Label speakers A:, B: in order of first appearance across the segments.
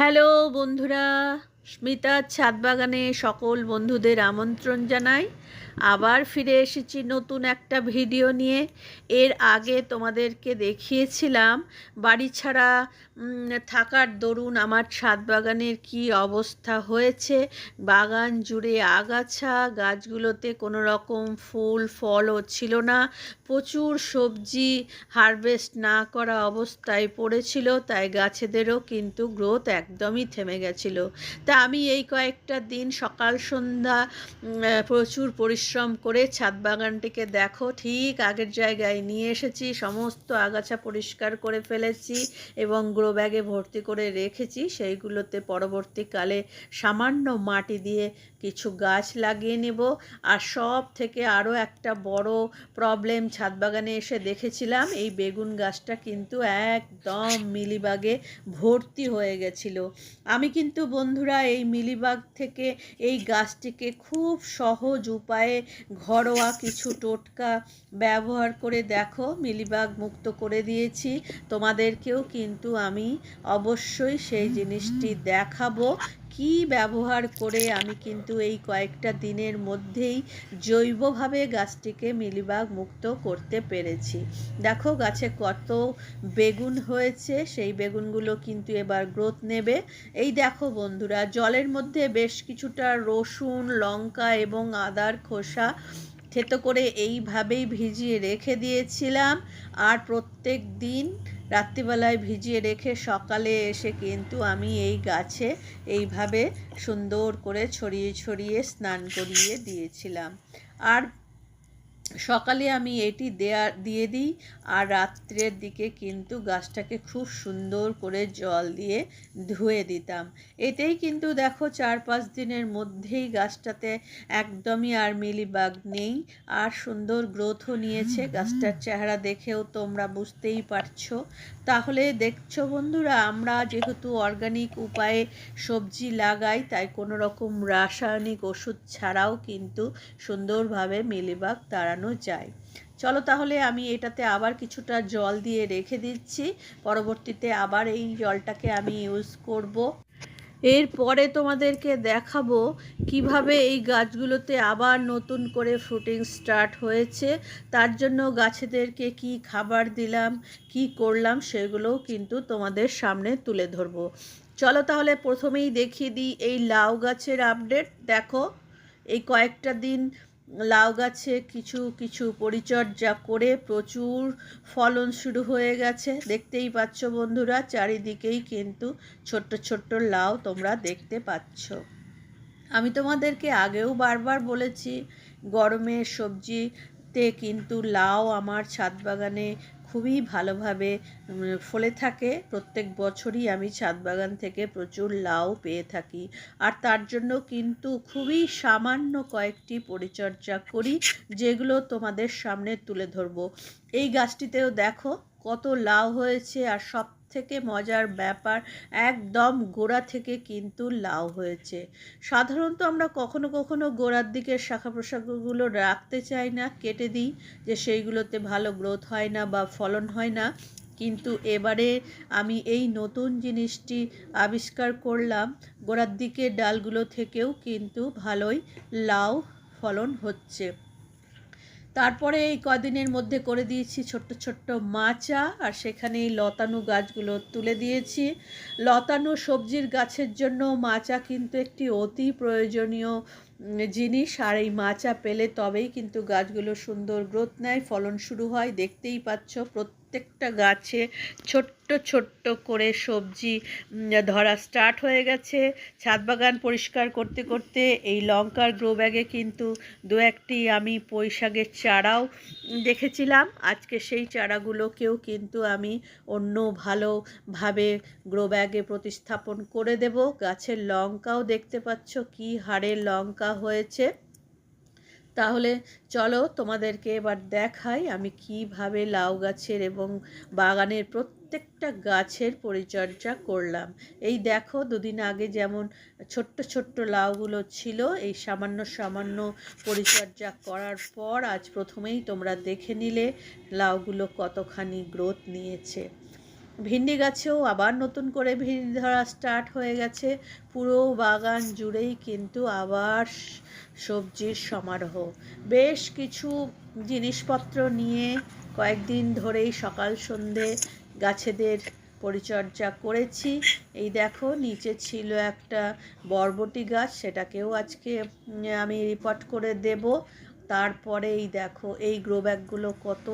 A: Hello বন্ধুরা স্মিতার ছাদ বাগানে সকল বন্ধুদের আমন্ত্রণ জানাই। আবার ফিরে এসেছি নতুন একটা ভিডিও নিয়ে। এর আগে তোমাদেরকে দেখিয়েছিলাম, বাড়ি ছাড়া থাকার দরুন আমার ছাদ বাগানের কি অবস্থা হয়েছে? বাগান জুড়ে আগাছা, গাছগুলোতে কোনো রকম ফুল, ফলও ছিল না। প্রচুর সবজি হারভেস্ট না করা অবস্থায় পড়েছিল, তাই গাছেদেরও কিন্তু গ্রোথ একদমই থেমে গেছিল। তা আমি এই কয়েকটা দিন সকাল, সন্ধ্যা প্রচুর পরিশ্রম করে ছাদ বাগানটিকে দেখো, ঠিক আগের জায়গায় নিয়ে এসেছি, সমস্ত আগাছা পরিষ্কার করে ফেলেছি এবং গ্রো ব্যাগে ভর্তি করে রেখেছি। সেইগুলোতে পরবর্তীকালে সামান্য মাটি দিয়ে কিছু গাছ লাগিয়ে নেব। আর সব থেকে আরও একটা বড় প্রবলেম ছাদ বাগানে এসে দেখেছিলাম, এই বেগুন গাছটা কিন্তু একদম মিলিবাগে ভর্তি হয়ে গেছিল। আমি কিন্তু বন্ধুরা এই মিলিবাগ থেকে এই গাছটিকে খুব সহজ উপায়ে ঘরোয়া কিছু টোটকা ব্যবহার করে দেখো, মিলিবাগ মুক্ত করে দিয়েছি। তোমাদেরকেও কিন্তু আমি অবশ্যই সেই জিনিসটি দেখাবো। কি ব্যবহার করে আমি কিন্তু এই কয়েকটা দিনের মধ্যেই জৈবভাবে গাছটিকে মিলিবাগ মুক্ত করতে পেরেছি। দেখো গাছে কত বেগুন হয়েছে, সেই বেগুনগুলো কিন্তু এবার গ্রোথ নেবে। এই দেখো বন্ধুরা, জলের মধ্যে বেশ কিছুটা রসুন, লঙ্কা এবং আদার খোসা থেতো করে এইভাবেই ভিজিয়ে রেখে দিয়েছিলাম। আর প্রত্যেক দিন রাত্রিবেলায় ভিজিয়ে রেখে সকালে এসে কিন্তু আমি এই গাছে এইভাবে সুন্দর করে ছড়িয়ে ছড়িয়ে স্নান করিয়ে দিয়েছিলাম। আর সকালে আমি এটি দেয়া দিয়ে দিই আর রাত্রের দিকে কিন্তু গাছটাকে খুব সুন্দর করে জল দিয়ে ধুয়ে দিতাম। এতেই কিন্তু দেখো চার পাঁচ দিনের মধ্যেই গাছটাতে একদমই আর মিলিবাগ নেই আর সুন্দর গ্রোথও নিয়েছে। গাছটার চেহারা দেখেও তোমরা বুঝতেই পারছ। তাহলে দেখছ বন্ধুরা, আমরা যেহেতু অর্গানিক উপায়ে সবজি লাগাই, তাই কোনো রকম রাসায়নিক ওষুধ ছাড়াও কিন্তু সুন্দরভাবে মিলিবাগ তাড়ানো যায়। চলো তাহলে আমি এটাতে আবার কিছুটা জল দিয়ে রেখে দিচ্ছি, পরবর্তীতে আবার এই জলটাকে আমি ইউজ করব। এরপরে তোমাদেরকে দেখাবো কীভাবে এই গাছগুলোতে আবার নতুন করে ফ্রুটিং স্টার্ট হয়েছে। তার জন্য গাছেদেরকে কি খাবার দিলাম, কি করলাম সেগুলোও কিন্তু তোমাদের সামনে তুলে ধরবো। চলো তাহলে প্রথমেই দেখিয়ে দিই এই লাউ গাছের আপডেট দেখো, এই কয়েকটা দিন লাউ গাছে কিছু কিছু পরিচর্যা করে প্রচুর ফলন শুরু হয়ে গেছে। দেখতেই পাচ্ছ বন্ধুরা, চারিদিকেই কিন্তু ছোট্ট ছোট্ট লাউ তোমরা দেখতে পাচ্ছ। আমি তোমাদেরকে আগেও বারবার বলেছি, গরমের সবজিতে কিন্তু লাউ আমার ছাদ বাগানে খুবই ভালোভাবে ফলে থাকে। প্রত্যেক বছরই আমি ছাদ বাগান থেকে প্রচুর লাউ পেয়ে থাকি। আর তার জন্য কিন্তু খুবই সামান্য কয়েকটি পরিচর্যা করি, যেগুলো তোমাদের সামনে তুলে ধরবো। এই গাছটিতেও দেখো কত লাউ হয়েছে আর সব থেকে মজার ব্যাপার একদম গোড়া থেকে কিন্তু লাউ হয়েছে। সাধারণত আমরা কখনো কখনো গোড়ার দিকে শাখা প্রশাখাগুলো রাখতে চাই না, কেটে দিই যে সেইগুলোতে ভালো গ্রোথ হয় না বা ফলন হয় না। কিন্তু এবারে আমি এই নতুন জিনিসটি আবিষ্কার করলাম, গোড়ার দিকে ডালগুলো থেকেও কিন্তু ভালোই লাউ ফলন হচ্ছে। তারপরে এই কদিনের মধ্যে করে দিয়েছি ছোট্ট ছোট্ট মাচা, আর সেখানে এই লতানো গাছগুলো তুলে দিয়েছি। লতানো সবজির গাছের জন্য মাচা কিন্তু একটি অতি প্রয়োজনীয় জিনিস। আর এই মাচা পেলে তবেই কিন্তু গাছগুলো সুন্দর গ্রোথ নেয়, ফলন শুরু হয়। দেখতেই পাচ্ছ প্রত্যেকটা গাছে ছোট্ট ছোট্ট করে সবজি ধরা স্টার্ট হয়ে গেছে। ছাদ বাগান পরিষ্কার করতে করতে এই লঙ্কার গ্রো ব্যাগে কিন্তু দু একটি আমি পুঁই শাকের চারাও দেখেছিলাম। আজকে সেই চারাগুলোকেও কিন্তু আমি অন্য ভালোভাবে গ্রো ব্যাগে প্রতিস্থাপন করে দেব। গাছের লঙ্কাও দেখতে পাচ্ছ, কি হারে লঙ্কা হয়েছে। তাহলে চলো তোমাদেরকে এবার দেখাই আমি কীভাবে লাউ গাছের এবং বাগানের প্রত্যেকটা গাছের পরিচর্যা করলাম। এই দেখো, দুদিন আগে যেমন ছোট্ট ছোট্ট লাউগুলো ছিল, এই সামান্য সামান্য পরিচর্যা করার পর আজ প্রথমেই তোমরা দেখে নিলে লাউগুলো কতখানি গ্রোথ নিয়েছে। ভিন্ডি গাছেও আবার নতুন করে ভিন্ডি ধরা স্টার্ট হয়ে গেছে। পুরো বাগান জুড়েই কিন্তু আবার সবজির সমারোহ। বেশ কিছু জিনিসপত্র নিয়ে কয়েকদিন ধরেই সকাল সন্ধে গাছেদের পরিচর্যা করেছি। এই দেখো, নিচে ছিল একটা বরবটি গাছ, সেটাকেও আজকে আমি রিপোর্ট করে দেব। তারপরে এই দেখো, এই গ্রো ব্যাগগুলো কত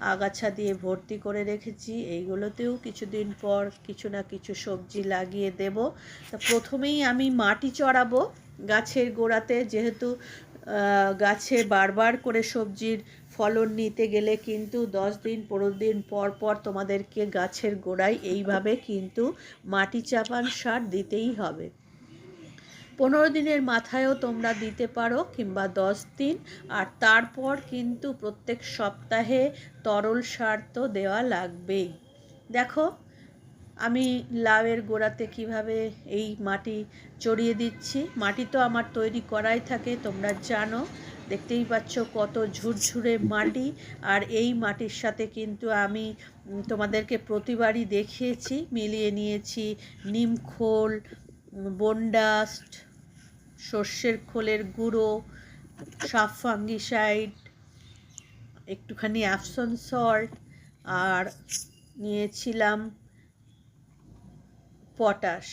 A: আগাছা দিয়ে ভর্তি করে রেখেছি। এইগুলোতেও কিছুদিন পর কিছু না কিছু সবজি লাগিয়ে দেব। তা প্রথমেই আমি মাটি চড়াবো। গাছের গোড়াতে যেহেতু গাছে বারবার করে সবজির ফলন নিতে গেলে কিন্তু দশ দিন, পনেরো দিন পর পর তোমাদেরকে গাছের গোড়ায় এইভাবে কিন্তু মাটি চাপান সার দিতেই হবে। পনেরো দিনের মাথায়ও তোমরা দিতে পারো কিংবা দশ দিন, আর তারপর কিন্তু প্রত্যেক সপ্তাহে তরল সার তো দেওয়া লাগবেই। দেখো আমি লাউয়ের গোড়াতে কীভাবে এই মাটি চড়িয়ে দিচ্ছি? মাটি তো আমার তৈরি করাই থাকে, তোমরা জানো। দেখতেই পাচ্ছ কত ঝুরঝুরে মাটি। আর এই মাটির সাথে কিন্তু আমি তোমাদেরকে প্রতিবারই দেখিয়েছি, মিলিয়ে নিয়েছি নিমখোল বনডাস্ট সর্ষের খোলের গুঁড়ো সাফ ফাঙ্গিসাইড একটুখানি অ্যাপসন সল্ট, আর নিয়েছিলাম পটাশ।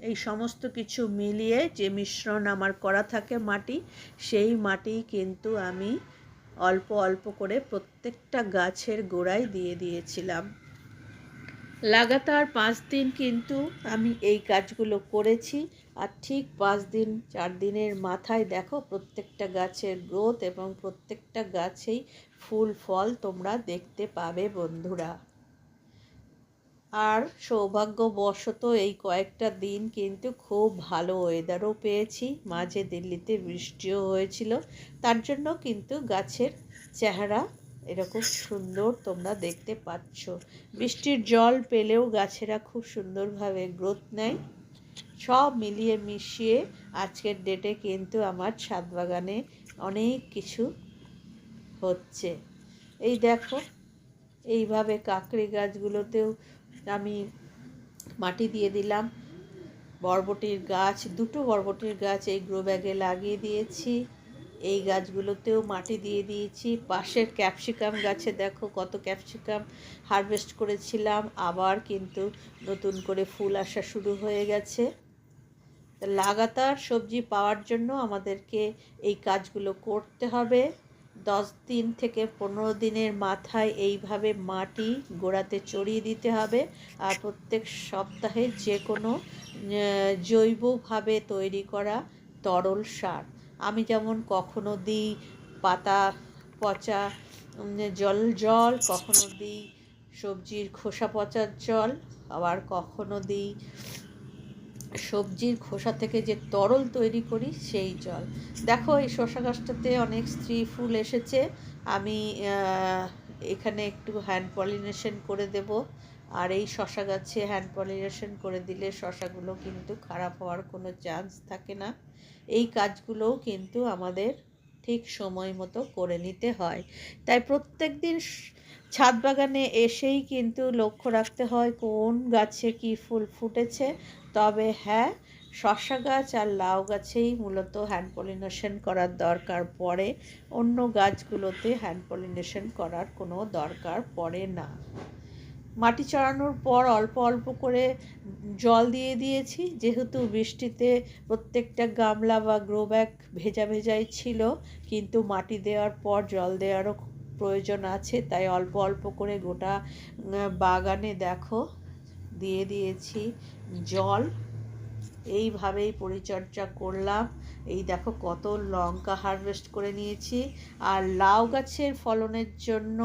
A: এই সমস্ত কিছু মিলিয়ে যে মিশ্রণ আমার করা থাকে মাটি, সেই মাটি কিন্তু আমি অল্প অল্প করে প্রত্যেকটা গাছের গোড়ায় দিয়ে দিয়েছিলাম। লাগাতার পাঁচ দিন কিন্তু আমি এই কাজগুলো করেছি। আর ঠিক পাঁচ দিন, চার দিনের মাথায় দেখো প্রত্যেকটা গাছের গ্রোথ এবং প্রত্যেকটা গাছেই ফুল, ফল তোমরা দেখতে পাবে বন্ধুরা। আর সৌভাগ্যবশত এই কয়েকটা দিন কিন্তু খুব ভালো ওয়েদারও পেয়েছি। মাঝে দিল্লিতে বৃষ্টিও হয়েছিল। তার জন্য কিন্তু গাছের চেহারা এরকম সুন্দর তোমরা দেখতে পাচ্ছ। বৃষ্টির জল পেলেও গাছেরা খুব সুন্দরভাবে গ্রোথ নেয়। সব মিলিয়ে মিশিয়ে আজকের ডেটে কিন্তু আমার ছাদ বাগানে অনেক কিছু হচ্ছে। এই দেখো, এইভাবে কাকড়ি গাছগুলোতেও আমি মাটি দিয়ে দিলাম। বরবটির গাছ, দুটো বরবটির গাছ এই গ্রো ব্যাগে লাগিয়ে দিয়েছি। এই গাছগুলোতেও মাটি দিয়ে দিয়েছি। পাশের ক্যাপসিকাম গাছে দেখো কত ক্যাপসিকাম হারভেস্ট করেছিলাম। আবার কিন্তু নতুন করে ফুল আসা শুরু হয়ে গেছে। লাগাতার সবজি পাওয়ার জন্য আমাদেরকে এই কাজগুলো করতে হবে। দশ দিন থেকে পনেরো দিনের মাথায় এইভাবে মাটি গোড়াতে চড়িয়ে দিতে হবে আর প্রত্যেক সপ্তাহে যে কোনো জৈবভাবে তৈরি করা তরল সার। আমি যেমন কখনো দিই পাতা, পচা জল জল, কখনো দিই সবজির খোসা পচার জল, আবার কখনো দিই সবজির খোসা থেকে যে তরল তৈরি করি, সেই জল। দেখো, এই শশা গাছটাতে অনেক স্ত্রী ফুল এসেছে। আমি এখানে একটু হ্যান্ড পলিনেশন করে দেব। আর এই শশা গাছে হ্যান্ড পলিনেশন করে দিলে শশাগুলো কিন্তু খারাপ হওয়ার কোনো চান্স থাকে না। এই কাজগুলোও কিন্তু আমাদের ঠিক সময় মতো করে নিতে হয়। তাই প্রত্যেক দিন ছাদ বাগানে এসেই কিন্তু লক্ষ্য রাখতে হয় কোন গাছে কি ফুল ফুটেছে। তবে হ্যাঁ শশা গাছ আর লাউ গাছেই মূলত হ্যান্ড পলিনেশন করার দরকার পড়ে। অন্য গাছগুলোতে হ্যান্ড পলিনেশন করার কোনো দরকার পড়ে না। মাটি চড়ানোর পর অল্প অল্প করে জল দিয়ে দিয়েছি। যেহেতু বৃষ্টিতে প্রত্যেকটা গামলা বা গ্রো ব্যাগ ভেজা ভেজাই ছিল, কিন্তু মাটি দেওয়ার পর জল দেওয়ারও প্রয়োজন আছে, তাই অল্প অল্প করে গোটা বাগানে দেখো, দিয়ে দিয়েছি জল। এইভাবেই পরিচর্যা করলাম। এই দেখো কত লঙ্কা হারভেস্ট করে নিয়েছি। আর লাউ গাছের ফলনের জন্য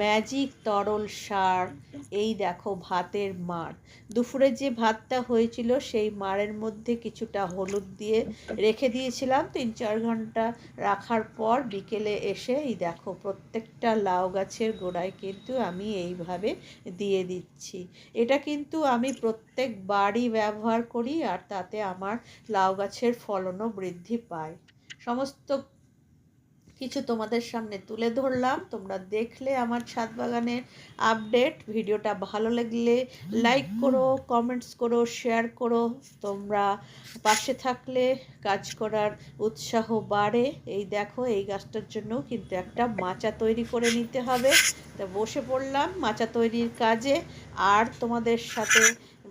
A: ম্যাজিক তরল সার এই দেখো ভাতের মার। দুপুরে যে ভাতটা হয়েছিল, সেই মারের মধ্যে কিছুটা হলুদ দিয়ে রেখে দিয়েছিলাম। তিন চার ঘণ্টা রাখার পর বিকেলে এসে এই দেখো প্রত্যেকটা লাউ গাছের গোড়ায় কিন্তু আমি এইভাবে দিয়ে দিচ্ছি। এটা কিন্তু আমি প্রত্যেক বাড়ি ব্যবহার করি আর তাতে আমার লাউ গাছের ফলনও বৃদ্ধি পায়। সমস্ত কিছু তোমাদের সামনে তুলে ধরলাম। তোমরা দেখলে আমার ছাদ বাগানের আপডেট। ভিডিওটা ভালো লাগলে লাইক করো, কমেন্টস করো, শেয়ার করো। তোমরা পাশে থাকলে কাজ করার উৎসাহ বাড়ে। এই দেখো, এই গাছটার জন্য কিন্তু একটা মাচা তৈরি করে নিতে হবে। তা বসে পড়লাম মাচা তৈরির কাজে। আর তোমাদের সাথে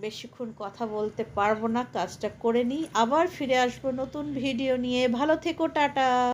A: বেশিক্ষণ কথা বলতে পারব না, কাজটা করে নিই। আবার ফিরে আসব নতুন ভিডিও নিয়ে। ভালো থেকো, টাটা!